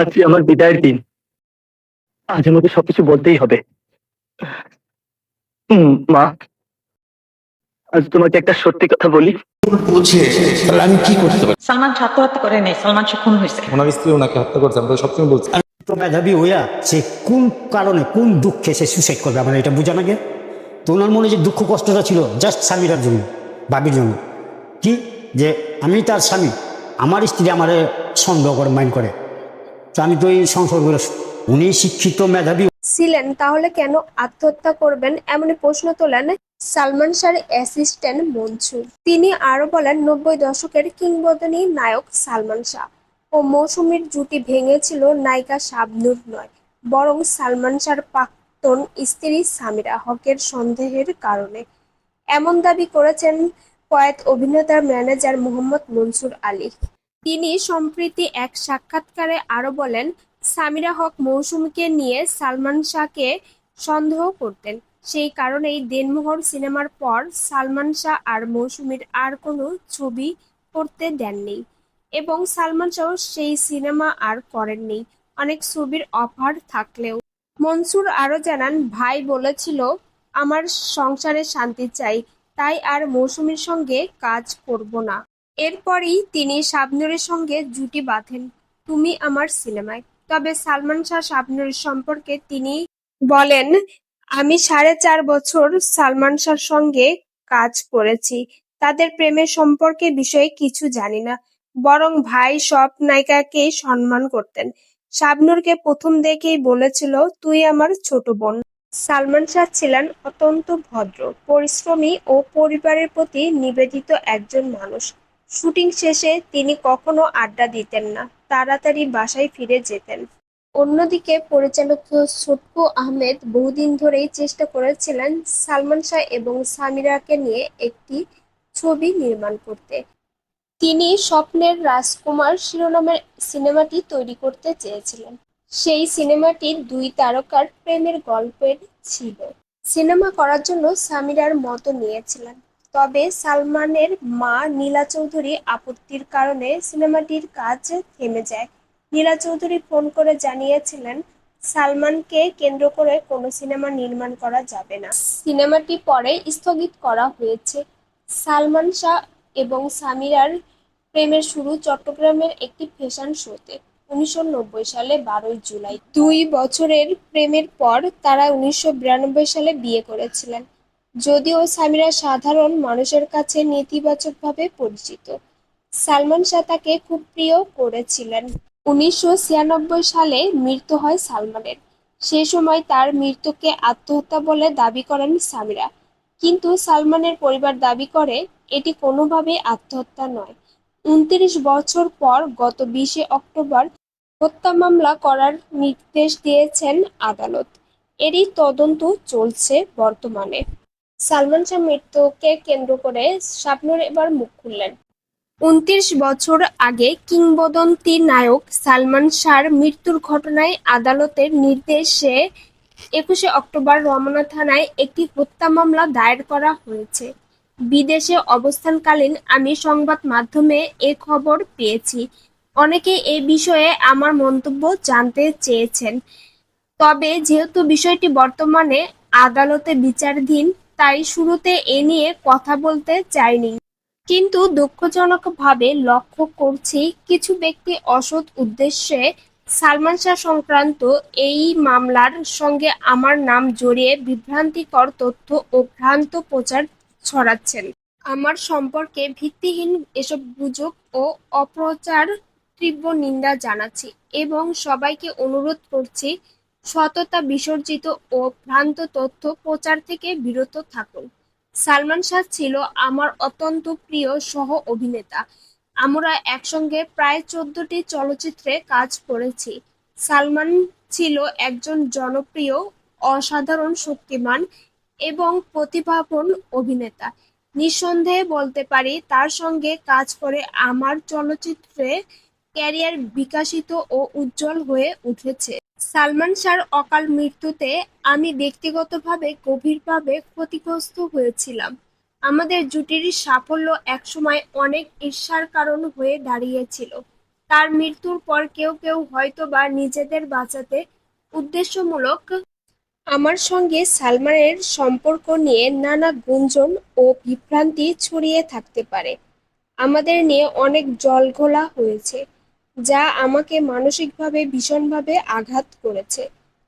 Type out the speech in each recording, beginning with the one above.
আজকে আমার বিদায়ের দিন। আজ আমাকে সবকিছু বলতেই হবে। মা আজ তোমাকে একটা সত্যি কথা বলি। বুঝে তাহলে আমি কি করতে পারি? সালমান শাহ আত্মহত্যা করে নাই সালমান শাহ খুন হয়েছে। ওনার স্ত্রী ওনাকে হত্যা করছে আমরা সবসময় বলছি। তো মেধাবী হইয়া সে কোন কারণে কোন দুঃখে সে সুসাইড করবে? আমার এটা বোঝা নাগে তো ওনার মনে যে দুঃখ কষ্টটা ছিল জাস্ট স্বামীরার জন্য বাবির জন্য। কি? যে আমি তার স্বামী আমার স্ত্রী আমার সন্দেহ করে মাইন্ড করে। আমি তো এই সংসারগুলো উনি শিক্ষিত মেধাবী। ছিলেন, তাহলে কেন আত্মহত্যা করবেন? এমনই প্রশ্ন তোলেন সালমান শাহর অ্যাসিস্ট্যান্ট মনসুর। তিনি আরও বলেন, নব্বই দশকের কিংবদন্তি নায়ক সালমান শাহ। ও মৌসুমীর জুটি ভেঙেছিল নায়িকা শাবনুর নয়, বরং সালমান শাহর প্রাক্তন স্ত্রী সামিরা হকের সন্দেহের কারণে। এমন দাবি করেছেন প্রয়াত অভিনেতার ম্যানেজার মোহাম্মদ মনসুর আলী। তিনি সম্প্রতি এক সাক্ষাৎকারে আরও বলেন, সামিরা হক মৌসুমীকে নিয়ে সালমান শাহকে সন্দেহ করতেন। সেই কারণেই দেনমোহর সিনেমার পর সালমান শাহ আর মৌসুমীর আর কোনো ছবি করতে দেননি এবং সালমান শাহ সেই সিনেমা আর করেননি। অনেক ছবির অফার থাকলেও। মনসুর আরও জানান, ভাই বলেছিল, আমার সংসারে শান্তি চাই, তাই আর মৌসুমীর সঙ্গে কাজ করব না। এরপরই তিনি শাবনুরের সঙ্গে জুটি বাঁধেন। তুমি আমার সিনেমায়। তবে সালমান শাহ শাবনুরের সম্পর্কে তিনি বলেন, আমি সাড়ে চার বছর সালমান শাহর সঙ্গে কাজ করেছি। তাদের প্রেমের সম্পর্কে বিষয়ে কিছু জানি না। বরং ভাই সব নায়িকাকেই সম্মান করতেন। শাবনুরকে প্রথম দেখেই বলেছিল, তুই আমার ছোট বোন। সালমান শাহ ছিলেন অত্যন্ত ভদ্র, পরিশ্রমী ও পরিবারের প্রতি নিবেদিত একজন মানুষ। শুটিং শেষে তিনি কখনো আড্ডা দিতেন না, তাড়াতাড়ি বাসায় ফিরে যেতেন। অন্যদিকে পরিচালক ছটকু আহমেদ বহুদিন ধরেই চেষ্টা করেছিলেন সালমান শাহ এবং সামিরাকে নিয়ে একটি ছবি নির্মাণ করতে। তিনি স্বপ্নের রাজকুমার শিরোনামের সিনেমাটি তৈরি করতে চেয়েছিলেন। সেই সিনেমাটি দুই তারকার প্রেমের গল্পের ছিল। সিনেমা করার জন্য সামিরার মতো নিয়েছিলেন। তবে সালমানের মা নীলা চৌধুরী আপত্তির কারণে সিনেমাটির কাজ থেমে যায়। নীলা চৌধুরী ফোন করে জানিয়েছিলেন, সালমানকে কেন্দ্র করে কোনো সিনেমা নির্মাণ করা যাবে না। সিনেমাটি পরে স্থগিত করা হয়েছে। সালমান শাহ এবং সামিরার প্রেমের শুরু চট্টগ্রামের একটি ফ্যাশন শোতে, উনিশশো নব্বই সালে বারোই জুলাই। দুই বছরের প্রেমের পর তারা উনিশশো বিরানব্বই সালে বিয়ে করেছিলেন। যদিও সামিরা সাধারণ মানুষের কাছে নেতিবাচকভাবে পরিচিত। সালমান শাহ তাকে খুব প্রিয় করেছিলেন। উনিশশো ছিয়ানব্বই সালে মৃত্যু হয় সালমানের। সে সময় তার মৃত্যুকে আত্মহত্যা বলে দাবি করেন সামিরা। কিন্তু সালমানের পরিবার দাবি করে, এটি কোনোভাবেই আত্মহত্যা নয়। উনত্রিশ বছর পর গত বিশে অক্টোবর হত্যা মামলা করার নির্দেশ দিয়েছেন আদালত। এরই তদন্ত চলছে বর্তমানে। সালমান শাহ মৃত্যুকে কেন্দ্র করে শাবনুর এবার মুখ খুললেন। উনত্রিশ বছর আগে কিংবদন্তি নায়ক সালমান শাহর মৃত্যুর ঘটনায় আদালতের নির্দেশে একুশে অক্টোবর রমনা থানায় একটি হত্যা মামলা দায়ের করা হয়েছে। বিদেশে অবস্থানকালীন আমি সংবাদ মাধ্যমে এ খবর পেয়েছি। অনেকে এ বিষয়ে আমার মন্তব্য জানতে চেয়েছেন। তবে যেহেতু বিষয়টি বর্তমানে আদালতে বিচারাধীন তাই শুরুতে এ নিয়ে কথা বলতে চাইনি। কিন্তু দুঃখজনকভাবে লক্ষ্য করছি কিছু ব্যক্তি অসৎ উদ্দেশ্যে সালমান শাহ সংক্রান্ত এই মামলার সঙ্গে আমার নাম জড়িয়ে বিভ্রান্তিকর তথ্য ও ভ্রান্ত প্রচার ছড়াচ্ছেন। আমার সম্পর্কে ভিত্তিহীন এসব গুজব ও অপ্রচার তীব্র নিন্দা জানাচ্ছি এবং সবাইকে অনুরোধ করছি সততা বিসর্জিত ও ভ্রান্ত তথ্য প্রচার থেকে বিরত থাকুন। সালমান শাহ ছিল আমার অত্যন্ত প্রিয় সহ অভিনেতা। আমরা একসঙ্গে প্রায় চোদ্দটি চলচ্চিত্রে কাজ করেছি। সালমান ছিল একজন জনপ্রিয়, অসাধারণ শক্তিমান এবং প্রতিভাবান অভিনেতা। নিঃসন্দেহে বলতে পারি, তার সঙ্গে কাজ করে আমার চলচ্চিত্রে ক্যারিয়ার বিকাশিত ও উজ্জ্বল হয়ে উঠেছে। সালমান শাহর অকাল মৃত্যুতে আমি ব্যক্তিগতভাবে গভীরভাবে ক্ষতিগ্রস্ত হয়েছিলাম। আমাদের জুটির সাফল্য একসময় অনেক ঈর্ষার কারণ হয়ে দাঁড়িয়েছিল। তার মৃত্যুর পর কেউ কেউ হয়তো বা নিজেদের বাঁচাতে উদ্দেশ্যমূলক আমার সঙ্গে সালমানের সম্পর্ক নিয়ে নানা গুঞ্জন ও বিভ্রান্তি ছড়িয়ে থাকতে পারে। আমাদের নিয়ে অনেক জলঘোলা হয়েছে। যা আমাকে মানসিকভাবে ভীষণভাবে আঘাত করেছে।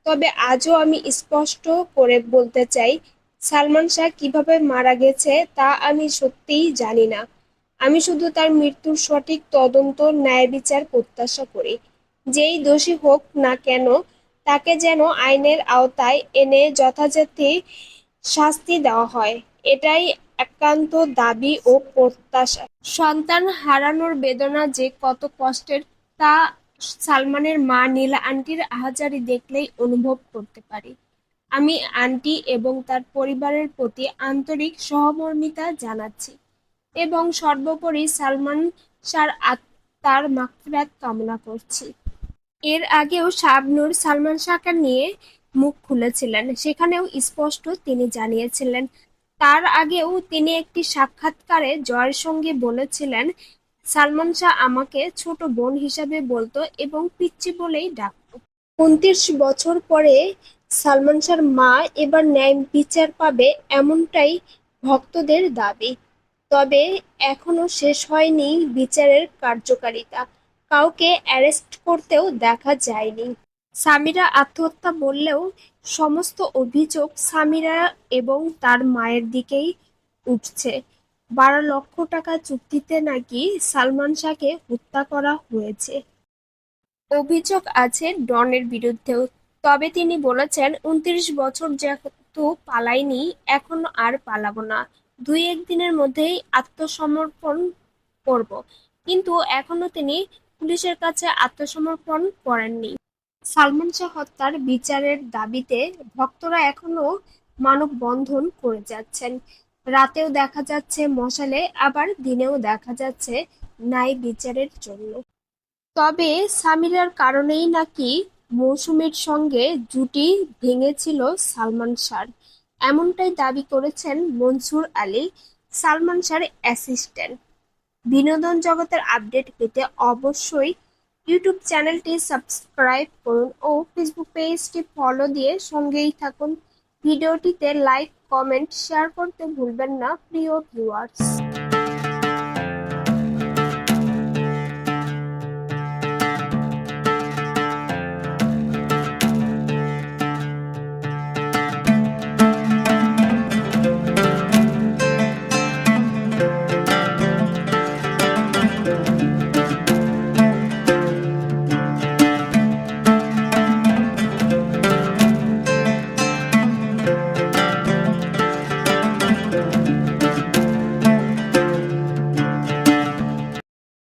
তবে আজও আমি স্পষ্ট করে বলতে চাই, সালমান শাহ কীভাবে মারা গেছে তা আমি সত্যিই জানি না। আমি শুধু তার মৃত্যুর সঠিক তদন্ত, ন্যায় বিচার, প্রত্যাশা করি। যেই দোষী হোক না কেন, তাকে যেন আইনের আওতায় এনে যথাযথ শাস্তি দেওয়া হয়, এটাই একান্ত দাবি ও প্রত্যাশা। সন্তান হারানোর বেদনা যে কত কষ্টের তা সালমানের মা নীলা আন্টির আহাজারি দেখলেই অনুভব করতে পারি। আমি আন্টি এবং তার পরিবারের প্রতি আন্তরিক সহমর্মিতা জানাচ্ছি এবং সর্বোপরি সালমান শাহর আত্মার মাগফিরাত কামনা করছি। এর আগেও শাবনূর সালমান শাহকে নিয়ে মুখ খুলেছিলেন। সেখানেও স্পষ্ট তিনি জানিয়েছিলেন। তার আগেও তিনি একটি সাক্ষাৎকারে জয়ের সঙ্গে বলেছিলেন সালমান শাহ আমাকে ছোট বোন হিসাবে বলতো এবং পিচ্চি বলেই ডাকতো। উনত্রিশ বছর পরে সালমান শাহর মা এবার ন্যায় বিচার পাবে এমনটাই ভক্তদের দাবি। তবে এখনও শেষ হয়নি বিচারের কার্যকারিতা। কাউকে অ্যারেস্ট করতেও দেখা যায়নি। সামিরা আত্মহত্যা বললেও সমস্ত অভিযোগ সামিরা এবং তার মায়ের দিকেই উঠছে। বারো লক্ষ টাকা চুক্তিতে নাকি সালমান শাহকে হত্যা করা হয়েছে। অভিযোগ আছে ডনের বিরুদ্ধেও, তবে তিনি বলেছেন, উনত্রিশ বছর যেহেতু পালাইনি, এখন আর পালাবো না। দুই একদিনের মধ্যেই আত্মসমর্পণ করব। কিন্তু এখনও তিনি পুলিশের কাছে আত্মসমর্পণ করেননি। সালমান শাহ হত্যার বিচারের দাবিতে ভক্তরা এখনও মানববন্ধন করে যাচ্ছেন। রাতেও দেখা যাচ্ছে মশালে, আবার দিনেও দেখা যাচ্ছে ন্যায় বিচারের জন্য। তবে সামিরার কারণেই নাকি মৌসুমীর সঙ্গে জুটি ভেঙেছিল সালমান শাহর এমনটাই দাবি করেছেন মনসুর আলী, সালমান শাহর অ্যাসিস্ট্যান্ট। বিনোদন জগতের আপডেট পেতে অবশ্যই ইউটিউব চ্যানেলটি সাবস্ক্রাইব করুন ও ফেসবুক পেজটি ফলো দিয়ে সঙ্গেই থাকুন। ভিডিওটিতে লাইক কমেন্ট শেয়ার করতে ভুলবেন না প্রিয় ভিউয়ার্স